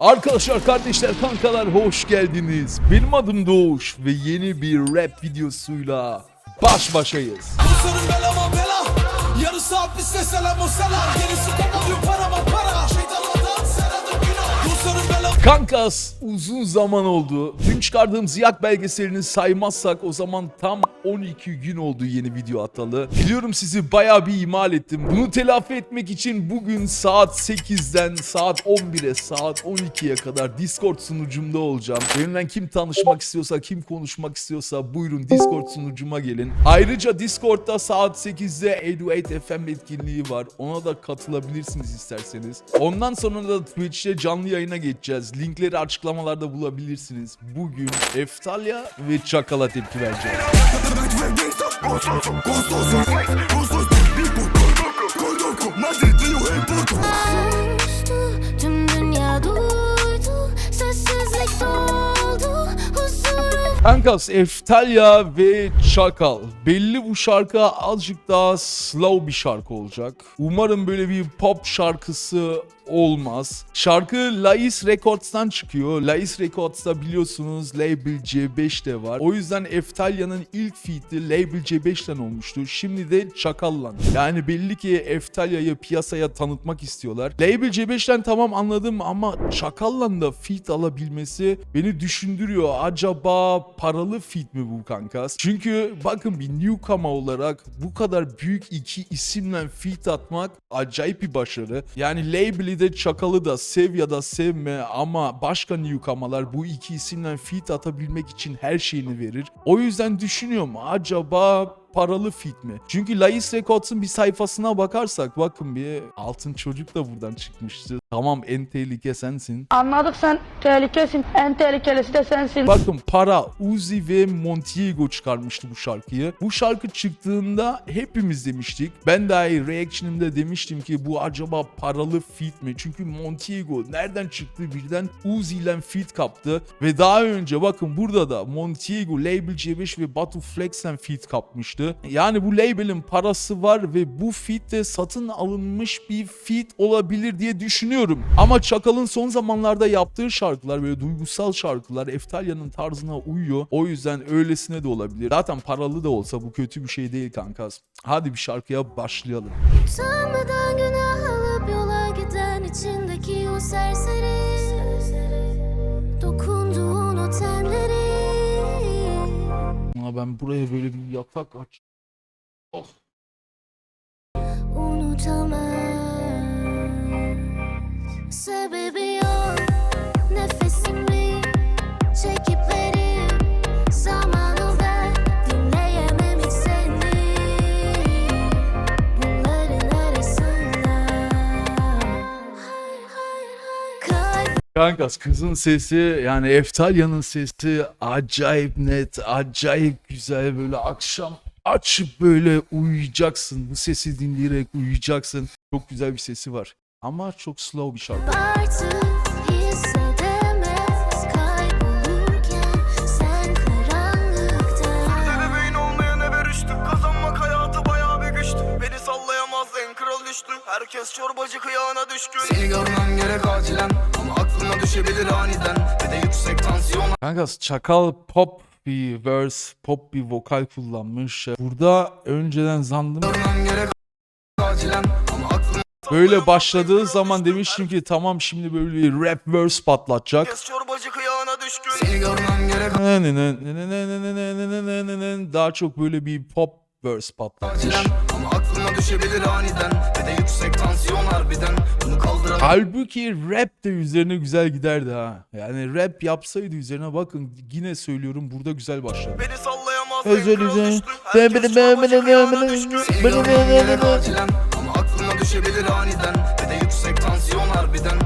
Arkadaşlar, kardeşler, kankalar hoş geldiniz. Benim adım Doğuş ve yeni bir rap videosuyla baş başayız. Kusarım belama bela Yarısı hapiste selam o selam Gerisi kovalıyor parama para Şeytanlardan sen adım günah Kusarım belama Kankas uzun zaman oldu. Dün çıkardığım Ziyak belgeselini saymazsak o zaman tam 12 gün oldu yeni video atalı. Biliyorum sizi bayağı bir ihmal ettim. Bunu telafi etmek için bugün saat 8'den saat 11'e saat 12'ye kadar Discord sunucumda olacağım. Benimle kim tanışmak istiyorsa kim konuşmak istiyorsa buyurun Discord sunucuma gelin. Ayrıca Discord'da saat 8'de 88 FM etkinliği var. Ona da katılabilirsiniz isterseniz. Ondan sonra da Twitch'te canlı yayına geçeceğiz. Linkleri açıklamalarda bulabilirsiniz. Bugün Eftalya ve Çakal'a tepki vereceğiz. Kankas, Eftalya ve Çakal. Belli bu şarkı azıcık daha slow bir şarkı olacak. Umarım böyle bir pop şarkısı olmaz. Şarkı Lais Records'tan çıkıyor. Lais Records'ta biliyorsunuz Label C5 de var. O yüzden Eftalya'nın ilk feat'i Label C5'ten olmuştu. Şimdi de Çakal'la. Yani belli ki Eftalya'yı piyasaya tanıtmak istiyorlar. Label C5'ten tamam anladım ama Çakal'la da feat alabilmesi beni düşündürüyor. Acaba paralı feat mi bu kankas? Çünkü bakın bir newcomer olarak bu kadar büyük iki isimle feat atmak acayip bir başarı. Yani Label'i de Çakal'ı da sev ya da sevme ama başka newcomer'lar bu iki isimle feat atabilmek için her şeyini verir. O yüzden düşünüyorum acaba paralı fit mi? Çünkü Lais Records'un bir sayfasına bakarsak bakın bir altın çocuk da buradan çıkmıştı. Tamam en tehlike sensin. Anladık sen tehlikesin. En tehlikelisi de sensin. Bakın para Uzi ve Montiego çıkarmıştı bu şarkıyı. Bu şarkı çıktığında hepimiz demiştik. Ben dahi reaction'ımda demiştim ki bu acaba paralı feat mi? Çünkü Montiego nereden çıktı birden Uzi ile feat kaptı. Ve daha önce bakın burada da Montiego, Label C5 ve Batu Flex'ten feat kapmıştı. Yani bu label'in parası var ve bu feat de satın alınmış bir feat olabilir diye düşünüyorum. Ama Çakal'ın son zamanlarda yaptığı şarkılar böyle duygusal şarkılar Eftalya'nın tarzına uyuyor. O yüzden öylesine de olabilir. Zaten paralı da olsa bu kötü bir şey değil kankas. Hadi bir şarkıya başlayalım. Utanmadan günah alıp yola giden içindeki o serseri Dokunduğun o tenleri Ama ben buraya böyle bir yatak aç. Oh. unutamam Sebebi yok Kankas kızın sesi yani Eftalya'nın sesi acayip net, acayip güzel böyle akşam açıp böyle uyuyacaksın. Bu sesi dinleyerek uyuyacaksın. Çok güzel bir sesi var. Ama çok slow bir şarkı. düştü düştü Herkes çorbacı kıyağına düşkün Seni görmem gerek acilen Düşebilir aniden Ve de yüksek tansiyon Kankas Çakal pop bir verse, pop bir vokal kullanmış. Burada önceden zandım böyle başladığı zaman demiştim ki tamam şimdi böyle bir rap verse patlatacak. Daha çok böyle bir pop verse kaldıramam Halbuki rap de üzerine güzel giderdi ha. Yani rap yapsaydı üzerine bakın yine söylüyorum burada güzel başladı. Beni sallayamaz dilerim. düştü Ben- Herkes ben- ben- çorbacı ben- kıyağına ben- düşkün ben- düşebilir aniden. Ve de yüksek tansiyon harbiden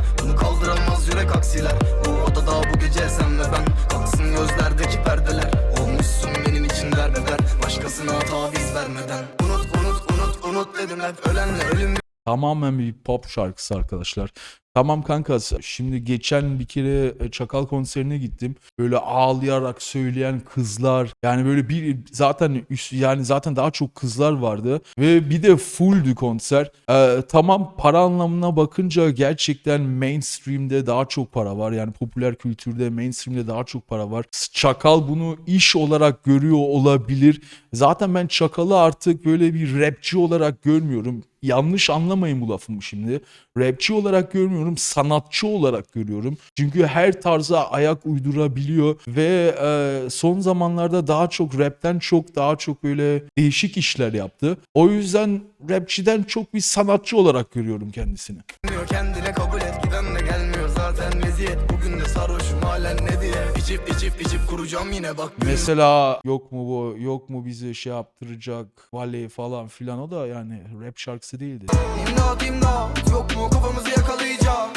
Tamamen bir pop şarkısı arkadaşlar. Tamam kankası. Şimdi geçen bir kere e, Çakal konserine gittim. Böyle ağlayarak söyleyen kızlar. Yani böyle bir zaten üst, yani zaten daha çok kızlar vardı ve bir de fulldü konser. Ee, tamam para anlamına bakınca gerçekten mainstream'de daha çok para var. Yani popüler kültürde mainstream'de daha çok para var. Çakal bunu iş olarak görüyor olabilir. Zaten ben Çakal'ı artık böyle bir rapçi olarak görmüyorum. Yanlış anlamayın bu lafımı şimdi. Rapçi olarak görmüyorum, sanatçı olarak görüyorum. Çünkü her tarza ayak uydurabiliyor ve e, son zamanlarda daha çok rapten çok daha çok böyle değişik işler yaptı. O yüzden rapçiden çok bir sanatçı olarak görüyorum kendisini. Kendine kabul et giden de gelmiyor zaten meziyet Bugün de sarhoşum halen ne diye? İçip içip içip kuracağım yine bak Mesela yok mu bu, yok mu bizi şey yaptıracak, vale falan filan o da yani rap şarkısı değildi. İmdat imdat yok mu kafamızı yakalayacak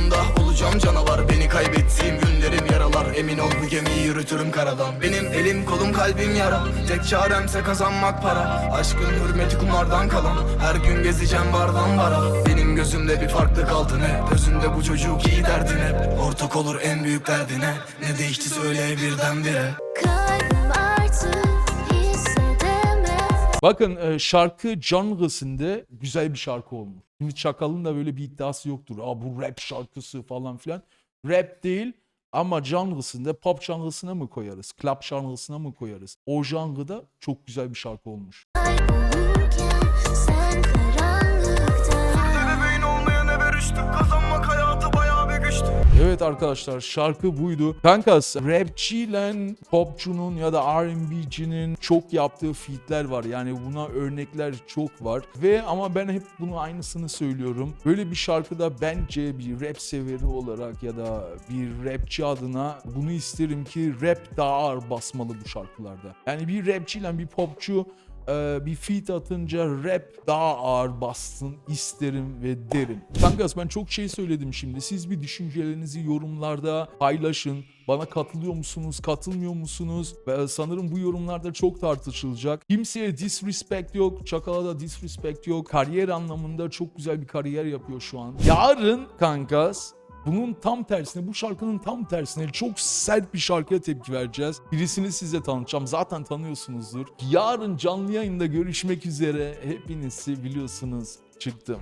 Sonunda olacağım canavar. Beni kaybettiğim günlerim yaralar. Emin ol bu gemiyi yürütürüm karadan. Benim elim kolum kalbim yara. Tek çaremse kazanmak para. Aşkın hürmeti kumardan kalan. Her gün gezeceğim bardan bara. Benim gözümde bir farklı kaldı ne? Özünde bu çocuk iyi derdin Ortak olur en büyük derdine. Ne değişti söyle birdenbire. Kalbim Bakın e, şarkı genresinde güzel bir şarkı olmuş. Şimdi Çakal'ın da böyle bir iddiası yoktur. Aa bu rap şarkısı falan filan. Rap değil ama genresinde pop genresine mi koyarız? Club genresine mi koyarız? O janrada çok güzel bir şarkı olmuş. Evet arkadaşlar şarkı buydu. Kankas rapçiyle popçunun ya da R&B'cinin çok yaptığı featler var. Yani buna örnekler çok var. Ve ama ben hep bunu aynısını söylüyorum. Böyle bir şarkıda bence bir rap severi olarak ya da bir rapçi adına bunu isterim ki rap daha ağır basmalı bu şarkılarda. Yani bir rapçiyle bir popçu e, bir feat atınca rap daha ağır bassın isterim ve derim. Kankas ben çok şey söyledim şimdi. Siz bir düşüncelerinizi yorumlarda paylaşın. Bana katılıyor musunuz, katılmıyor musunuz? Ve sanırım bu yorumlarda çok tartışılacak. Kimseye disrespect yok, Çakal'a da disrespect yok. Kariyer anlamında çok güzel bir kariyer yapıyor şu an. Yarın kankas bunun tam tersine, bu şarkının tam tersine çok sert bir şarkıya tepki vereceğiz. Birisini size tanıtacağım. Zaten tanıyorsunuzdur. Yarın canlı yayında görüşmek üzere. Hepinizi biliyorsunuz. Çıktım.